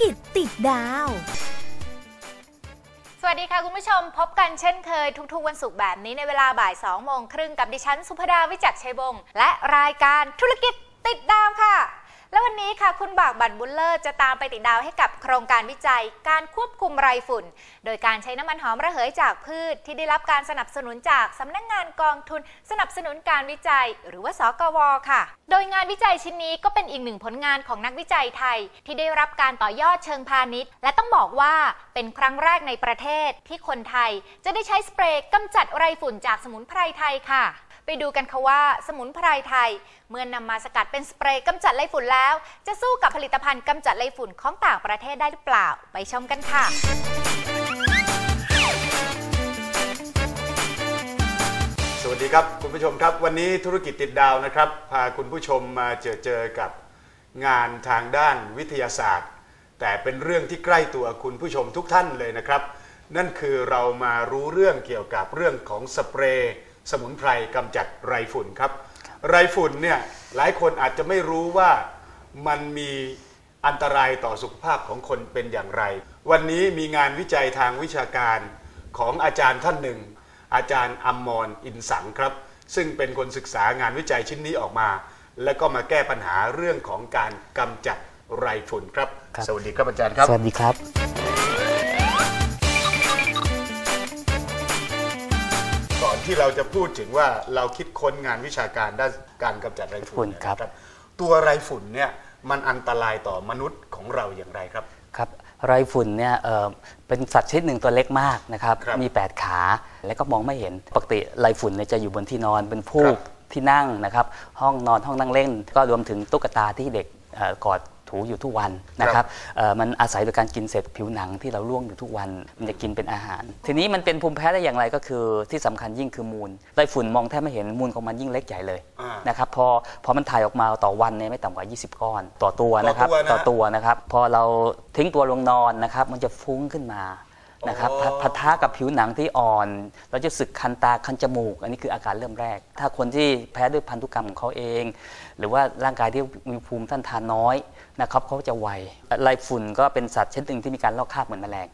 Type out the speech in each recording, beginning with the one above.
กิจติดดาว สวัสดีค่ะคุณผู้ชมพบกันเช่นเคย ทุกๆ วันศุกร์แบบนี้ในเวลาบ่าย2โมงครึ่งกับดิฉันสุภดาวิจักชัยวงศ์และรายการธุรกิจติดดาวค่ะ และวันนี้ค่ะคุณบากบัตบุญเลิศจะตามไปติดดาวให้กับโครงการวิจัย การควบคุมไรฝุ่น โดยการใช้น้ำมันหอมระเหยจากพืช ที่ได้รับการสนับสนุนจากสำนักงงานกองทุน สนับสนุนการวิจัย หรือว่าสกวค่ะ โดยงานวิจัยชิ้นนี้ก็เป็นอีกหนึ่งผลงานของนักวิจัยไทย ที่ได้รับการต่อยอดเชิงพาณิชย์ และต้องบอกว่าเป็นครั้งแรกในประเทศที่คนไทย จะได้ใช้สเปรย์กำจัดไรฝุ่นจากสมุนไพรไทยค่ะ ไปดูกันค่ะว่าสมุนไพรไทย เมื่อนำมาสกัดเป็นสเปรย์กำจัดไรฝุ่นแล้ว จะสู้กับผลิตภัณฑ์กำจัดไรฝุ่นของต่างประเทศได้หรือเปล่า ไปชมกันค่ะสวัสดีครับ คุณผู้ชมครับ วันนี้ธุรกิจติดดาวนะครับ พาคุณผู้ชมมาเจอเจอกับงานทางด้านวิทยาศาสตร์ แต่เป็นเรื่องที่ใกล้ตัวคุณผู้ชมทุกท่านเลยนะครับ นั่นคือเรามารู้เรื่องเกี่ยวกับเรื่องของสเปรย์ สมุนไพรกำจัดไรฝุ่นครับ ไรฝุ่นเนี่ยหลายคนอาจจะไม่รู้ว่ามันมีอันตรายต่อสุขภาพของคนเป็นอย่างไร วันนี้มีงานวิจัยทางวิชาการของอาจารย์ท่านหนึ่ง อาจารย์อัมมรอินสังครับ ซึ่งเป็นคนศึกษางานวิจัยชิ้นนี้ออกมา แล้วก็มาแก้ปัญหาเรื่องของการกำจัดไรฝุ่นครับครับสวัสดีครับอาจารย์ครับ สวัสดีครับ ที่เราจะพูดถึงว่าเราคิดค้นงานวิชาการด้านการกำจัดไรฝุ่ฝุ่นนเนี่ยครับ นะตัวไรฝุ่นเนี่ยมันอันตรายต่อมนุษย์ของเราอย่างไรครับ ครับไรฝุ่นเนี่ยเอ่อเป็นสัตว์ชนิดหนึ่งตัวเล็กมากนะครับ ครับมี 8 ขา และก็มองไม่เห็น ปกติไรฝุ่นเนี่ยจะอยู่บนที่นอนเป็นฟูครักบที่นั่งนะครับ ห้องนอนห้องนั่งเล่น ก็รวมถึงตุ๊กตาที่เด็กเอ่อกอด ถูอยู่ทุกวันนะครับเอ่อมันอาศัยโดยการกินเศษผิวหนังที่เราล่วงอยู่ทุกวัน มันจะกินเป็นอาหาร ทีนี้มันเป็นภูมิแพ้ได้อย่างไรก็คือที่สำคัญยิ่งคือมูลไรฝุ่นมองแทบไม่เห็นมูลของมันยิ่งเล็กใหญ่เลยอ่านะครับพอพอมันถ่ายออกมาต่อวันเนี่ยไม่ต่ำกว่า 20 ก้อน ต่อตัวนะครับต่อตัวนะต่อตัวนะครับพอเราทิ้งตัวลงนอนนะครับมันจะฟุ้งขึ้นมา นะครับอ๋อพัดพัดท้ากับผิวหนังที่อ่อน เราจะสึกคันตาคันจมูก อันนี้คืออาการเริ่มแรก ถ้าคนที่แพ้ด้วยพันธุกรรมของเขาเอง หรือว่าร่างกายที่มีภูมิต้านทานน้อยนะครับเขาจะไวไรฝุ่นก็เป็นสัตว์ชนิดหนึ่งที่มีการลอกคราบเหมือนแมลง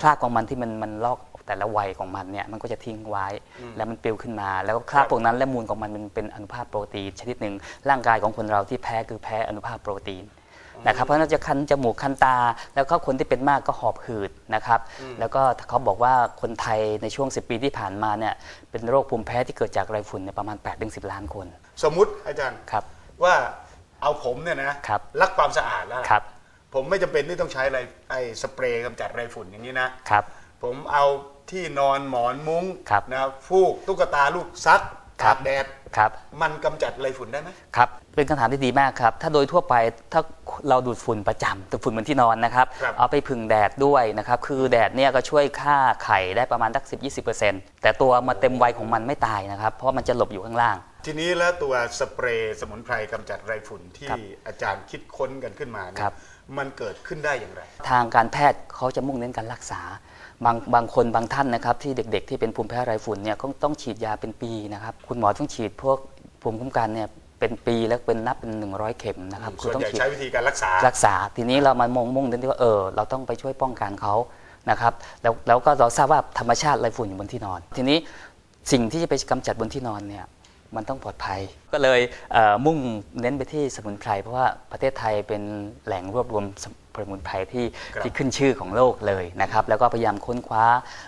คราบของมันที่มันมันลอกแต่ละวัยของมันเนี่ยมันก็จะทิ้งไว้ แล้วมันปลิวขึ้นมา แล้วก็คราบพวกนั้นและมูลของมันมันเป็นอนุภาคโปรตีนชนิดหนึ่งร่างกายของคนเราที่แพ้คือแพ้อนุภาคโปรตีน นะครับ เพราะฉะนั้นจะคันจมูกคันตา แล้วก็คนที่เป็นมากก็หอบหืดนะครับ แล้วก็เขาบอกว่าคนไทยในช่วง 10 ปีที่ผ่านมาเนี่ยเป็นโรคภูมิแพ้ที่เกิดจากไรฝุ่นเนี่ยประมาณ8-10ล้านคน สมมุติอาจารย์ครับว่าเอาผมเนี่ยนะครับรักความสะอาดแล้วครับผมไม่จำเป็นที่ต้องใช้อะไรไอ้สเปรย์กำจัดไรฝุ่นอย่างนี้นะครับผมเอาที่นอนหมอนมุ้งครับนะฟูกตุ๊กตาลูกซัก ครัตาบกแดดครับ มันกำจัดไรฝุ่นได้ไหม ครับ เป็นคำถามที่ดีมากครับ ถ้าโดยทั่วไปถ้าเราดูดฝุ่นประจำดูดฝุ่นบนที่นอนนะครับ ครับเอาไปพึ่งแดดด้วยนะครับ คือแดดเนี่ยก็ช่วยฆ่าไข่ได้ประมาณสัก10-20%แต่ตัวมาเต็มวัยของมันไม่ตายนะครับ เพราะมันจะหลบอยู่ข้างล่าง ทีนี้แล้วตัวสเปรย์สมุนไพรกำจัดไรฝุ่นที่ครับอาจารย์คิดค้นกันขึ้นมาเนี่ครัยบมันเกิดขึ้นได้อย่างไร ทางการแพทย์เขาจะมุ่งเน้นการรักษา บางบางคนบางท่านนะครับที่เด็ก ๆ ที่เป็นภูมิแพ้ไรฝุ่นเนี่ยก็ต้องฉีดยาเป็นปีนะครับ คุณหมอต้องฉีดพวกภูมิคุ้มกันเนี่ยเป็นปีแล้วเป็นนับเป็น 100 เข็มนะครับส่วนต้องใหญ่ฉีดใช้วิธีการรักษารักษา ทีนี้เรามามองมุ่งเน้นที่ว่าเออเราต้องไปช่วยป้องกันเขานะครับแล้วแล้วก็เราทราบว่าธรรมชาติไรฝุ่นอยู่บนที่นอน ทีนี้สิ่งที่จะไปกำจัดบนที่นอนเนี่ยมันต้องปลอดภัย ก็เลยเอ่อมุ่งเน้นไปที่สมุนไพรเพราะว่าประเทศไทยเป็นแหล่งรวบรวม สมุนไพรที่ครับที่ขึ้นชื่อของโลกเลยนะครับ แล้วก็พยายามค้นคว้า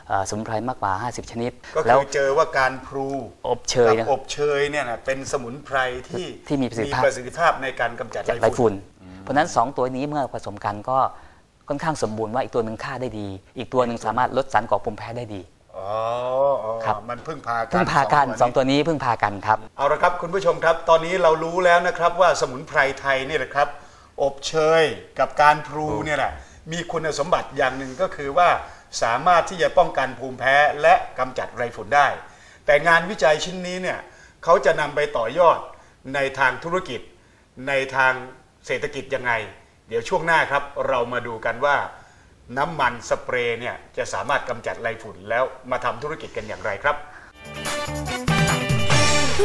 เอ่อสมุนไพรมากกว่า 50 ชนิดก็แล้คืวอเจอว่าการพลูอบเชยกันะบอบเชยเนี่ยนะเป็นสมุนไพรที่ที่มีประสิทธิภาพประสิทธิภาพในการกำจัดจากไรไรฝุ่นฝุ่น เพราะฉะนั้น 2 ตัวนี้เมื่อผสมกันก็ค่อนข้างสมบูรณ์ว่าอีกตัวหนึ่งฆ่าได้ดี อีกตัวหนึ่งสามารถลดสารก่อภูมิแพ้ได้ดีอ๋ออ๋อครับมันพึ่งพากันพึ่งพากันสสอองงตัวตัวนี้พึ่งพากันครับ เอาละครับคุณผู้ชมครับ ตอนนี้เรารู้แล้วนะครับว่าสมุนไพรไทยนี่แหละครับ อบเชยกับการพลูเนี่ยแหละมีคุณสมบัติอย่างหนึ่งก็คือว่าสามารถที่จะป้องกันภูมิแพ้และกำจัดไรฝุ่นได้ แต่งานวิจัยชิ้นนี้เนี่ยเขาจะนำไปต่อยอดในทางธุรกิจ ในทางเศรษฐกิจยังไง เดี๋ยวช่วงหน้าครับ เรามาดูกันว่าน้ำมันสเปรย์เนี่ยจะสามารถกำจัดไรฝุ่นแล้วมาทำธุรกิจกันอย่างไรครับธุ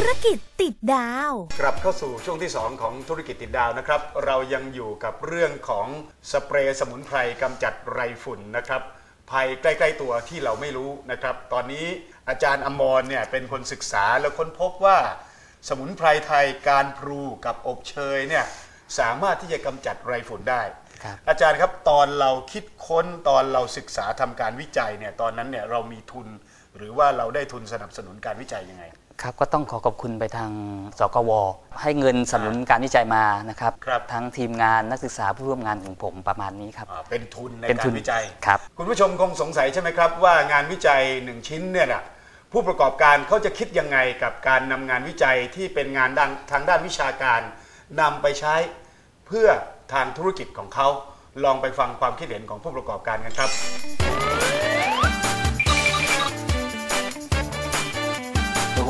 ธุรกิจติดดาว กลับเข้าสู่ช่วงที่ 2 ของธุรกิจติดดาวนะครับ เรายังอยู่กับเรื่องของสเปรย์สมุนไพรกำจัดไรฝุ่นนะครับ ภัยใกล้ๆตัวที่เราไม่รู้นะครับ ตอนนี้อาจารย์อมรเนี่ยเป็นคนศึกษาแล้วค้นพบว่าสมุนไพรไทยการพลูกับอบเชยเนี่ยสามารถที่จะกำจัดไรฝุ่นได้ ครับ อาจารย์ครับตอนเราคิดค้นตอนเราศึกษาทำการวิจัยเนี่ยตอนนั้นเนี่ยเรามีทุน หรือว่าเราได้ทุนสนับสนุนการวิจัยยังไง ครับก็ต้องขอขอบคุณไปทางสกว ให้เงินสนับสนุนการวิจัยมานะครับ ครับ ทั้งทีมงานนักศึกษาผู้ร่วมงานของผมประมาณนี้ครับ อ่าเป็นทุนในเป็นกาทุรนวิจัย ครับ คุณผู้ชมคงสงสัยใช่ไหมครับ ว่างานวิจัยหนึ่งชิ้นเนี่ยนะผู้ประกอบการเขาจะคิดยังไงกับการนำงานวิจัยที่เป็นงานด้านทางด้านวิชาการนำไปใช้เพื่อทางธุรกิจของเขาลองไปฟังความคิดเห็นของผู้ประกอบการกันครับ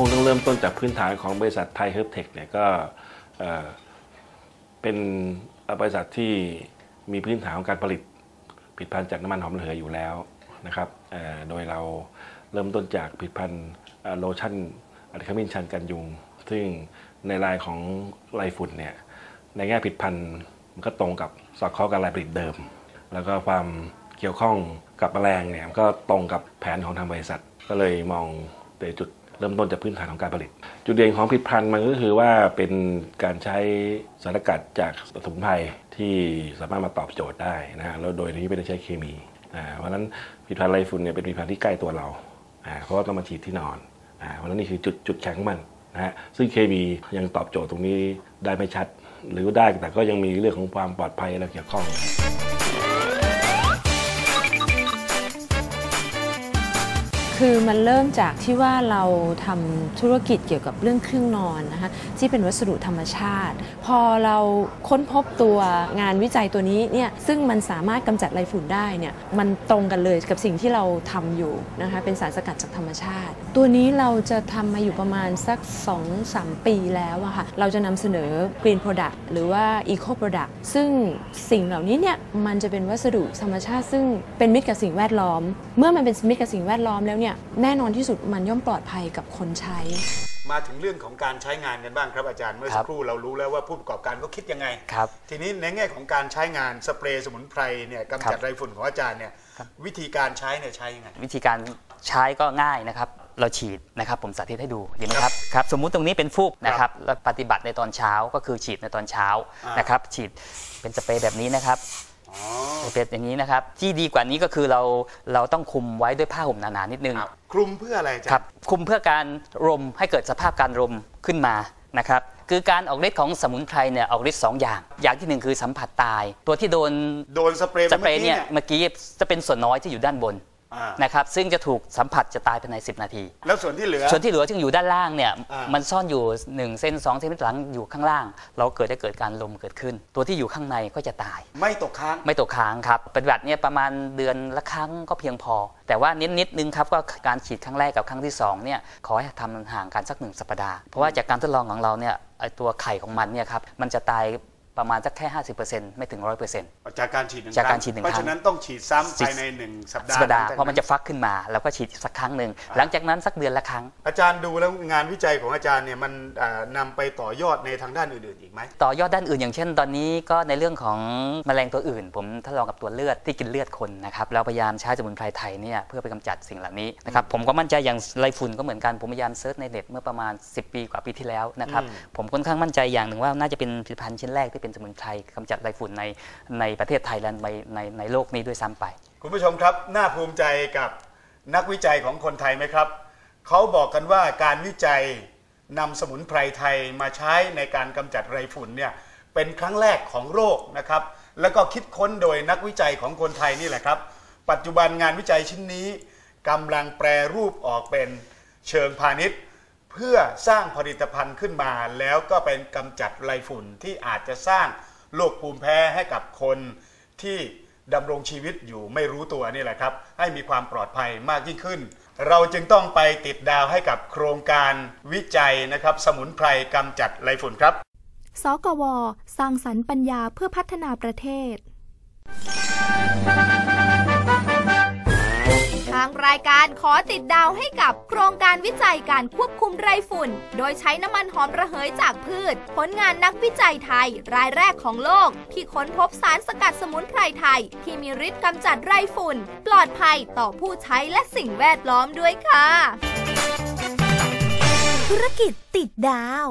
คงต้องเริ่มต้นจากพื้นฐานของบริษัทไทยเฮิร์บเทคเนี่ยก็เอ่อเป็นบริษัทที่มีพื้นฐานของการผลิตผลิตภัณฑ์จากน้ำมันหอมระเหยอยู่แล้วนะครับโดยเราเริ่มต้นจากผลิตภัณฑ์โลชั่นอะดขมิ้นชันกันยุง ซึ่งในรายของลายฝุ่นเนี่ยในแง่ผลิตภัณฑ์มันก็ตรงกับสอดคล้องกับลายผลิตเดิม แล้วก็ความเกี่ยวข้องกับแมลงเนี่ยก็ตรงกับแผนของทางบริษัท ก็เลยมองในจุด เริ่มต้นจากพื้นฐานของการผลิต จุดเด่นของผลิตภัณฑ์มันก็คือว่าเป็นการใช้สารกัดจากสมุนไพรที่สามารถมาตอบโจทย์ได้นะฮะแล้วโดยที่ไม่ได้ใช้เคมีอ่าเพราะฉะนั้นผลิตภัณฑ์ไรฝุ่นเนี่ยเป็นผลิตภัณฑ์ที่ใกล้ตัวเราอ่าเพราะว่าต้องมาฉีดที่นอนอ่าเพราะฉะนั้นนี่คือจุดจุดแข็งมันนะฮะซึ่งเคมียังตอบโจทย์ตรงนี้ได้ไม่ชัด หรือได้แต่ก็ยังมีเรื่องของความปลอดภัยและเกี่ยวข้อง คือมันเริ่มจากที่ว่าเราทำธุรกิจเกี่ยวกับเรื่องเครื่องนอนนะคะที่เป็นวัสดุธรรมชาติ พอเราค้นพบตัวงานวิจัยตัวนี้เนี่ยซึ่งมันสามารถกำจัดไรฝุ่นได้เนี่ยมันตรงกันเลยกับสิ่งที่เราทำอยู่นะคะเป็นสารสกัดจากธรรมชาติ ตัวนี้เราจะทำมาอยู่ประมาณสัก 2-3 ปีแล้วอะค่ะเราจะนำเสนอ Green Product หรือว่า Eco Product ซึ่งสิ่งเหล่านี้เนี่ยมันจะเป็นวัสดุธรรมชาติ ซึ่งเป็นมิตรกับสิ่งแวดล้อม เมื่อมันเป็นมิตรกับสิ่งแวดล้อมแล้วเนี่ยแน่นอนที่สุดมันย่อมปลอดภัยกับคนใช้ มาถึงเรื่องของการใช้งานกันบ้างครับอาจารย์เมื่อสักครู่เรารู้แล้วว่าผู้ประกอบการเขาคิดยังไง ครับ ทีนี้ในแง่ของการใช้งานสเปรย์สมุนไพรเนี่ยกำจัดครับไรฝุ่นของอาจารย์เนี่ยวิธีการใช้เนี่ยใช้ยังไง วิธีการใช้ก็ง่ายนะครับ เราฉีดนะครับ ผมสาธิตให้ดูดีไหมครับครับ สมมุติตรงนี้เป็นฟูกนะครับแล้วปฏิบัติในตอนเช้าก็คือฉีดในตอนเช้าอ่าน นะครับ ฉีดเป็นสเปรย์แบบนี้นะครับอ๋อส เปรย์อย่างนี้นะครับ ที่ดีกว่านี้ก็คือเราเราต้องคุมไว้ด้วยผ้าห่มหนาๆนิดนึงครับคลุมเพื่ออะไรอาจารย์ครับคุมเพื่อการรมให้เกิดสภาพการรมขึ้นมานะครับคือการออกฤทธิ์ของสมุนไพรเนี่ยออกฤทธิ์สองอย่าง อย่างที่หนึ่งคือสัมผัสตาย ตัวที่โดนโดนสเปรย์สไปเปรย์เมื่อกี้เนี่ยเนี่ยเมื่อกี้จะเป็นส่วนน้อยที่อยู่ด้านบนอ่า นะครับซึ่งจะถูกสัมผัสจะตายภายใน 10 นาที แล้วส่วนที่เหลือ ส่วนที่เหลือที่อยู่ด้านล่างเนี่ยอ่ามัมันซ่อนอยู่ 1 เส้น 2 เส้นหลังอยู่ข้างล่าง เราเกิดจะเกิดการลมเกิดขึ้น ตัวที่อยู่ข้างในก็จะตาย ไม่ตกค้างไม่ตกค้างครับปฏิบัติเนี่ยประมาณเดือนละครั้งก็เพียงพอ แต่ว่านิดนิดนึงครับก็การฉีดครั้งแรกกับครั้งที่สองเนี่ยขอให้ทำห่างกันสักหนึ่งสัปดาห์เพราะว่าจากการทดลองของเราเนี่ยไอตัวไข่ของมันเนี่ยครับมันจะตาย ประมาณสักแค่ 50%ไม่ถึง 100%จากการฉีดหนึ่งจากคการรั้งฉีดหนึ่งเพราะครั้ฉะงนั้นต้องฉีดซ้ำฉีดภายในหนึ่งสัปดาสัห์ปดาห์หลังจกเพราะมันจะฟักขึ้นมาแล้วก็ฉีดสักครั้งหนึ่งหลังจากนั้นสักเดือนละครั้ง อาจารย์ดูแล้วงานวิจัยของอาจารย์เนี่ยมันอ่านำไปต่อยอดในทางด้านอื่นๆอีกไหมต่อยอดด้านอื่นอย่างเช่น ตอนนี้ก็ในเรื่องของแมลงตัวอื่น ผมทดลองกับตัวเลือดที่กินเลือดคนนะครับเราพยายามใช้สมุนไพรไทยเนี่ยเพื่อไปกำจัดสิ่งเหล่านี้นะครับผมก็มั่นใจอย่างไรฝุ่นก็เหมือนกันผมพยายามเซิร์ชในเน็ตเมื่อประมาณ 10 ปีกว่าปีที่แล้วนะครับอืมผมค่อนข้างมั่นใจอย่างหนึ่งว่าน่าจะเป็นผลิตภัณฑ์ชิ้นแรกที่เป็นสมุนไพรกำจัดไรฝุ่นในในประเทศไทยและในในในโลกนี้ด้วยซ้ำไป คุณผู้ชมครับ น่าภูมิใจกับนักวิจัยของคนไทยไหมครับ เขาบอกกันว่าการวิจัยนำสมุนไพรไทยมาใช้ในการกำจัดไรฝุ่นเนี่ยเป็นครั้งแรกของโลกนะครับ แล้วก็คิดค้นโดยนักวิจัยของคนไทยนี่แหละครับ ปัจจุบันงานวิจัยชิ้นนี้กำลังแปรรูปออกเป็นเชิงพาณิชย์ เพื่อสร้างผลิตภัณฑ์ขึ้นมา แล้วก็เป็นกำจัดไรฝุ่นที่อาจจะสร้างโรคภูมิแพ้ให้กับคนที่ดำรงชีวิตอยู่ไม่รู้ตัวนี่แหละครับ ให้มีความปลอดภัยมากยิ่งขึ้น เราจึงต้องไปติดดาวให้กับโครงการวิจัยนะครับ สมุนไพรกำจัดไรฝุ่นครับ สกว สร้างสรรค์ปัญญาเพื่อพัฒนาประเทศางรายการขอติดดาวให้กับโครงการวิจัยการควบคุมไรฝุ่น โดยใช้น้ำมันหอมระเหยจากพืช ผลงานนักวิจัยไทย รายแรกของโลก ที่ค้นพบสารสกัดสมุนไพรไทย ที่มีฤทธิ์กำจัดไรฝุ่น ปลอดภัยต่อผู้ใช้และสิ่งแวดล้อมด้วยค่ะ ธุรกิจติดดาว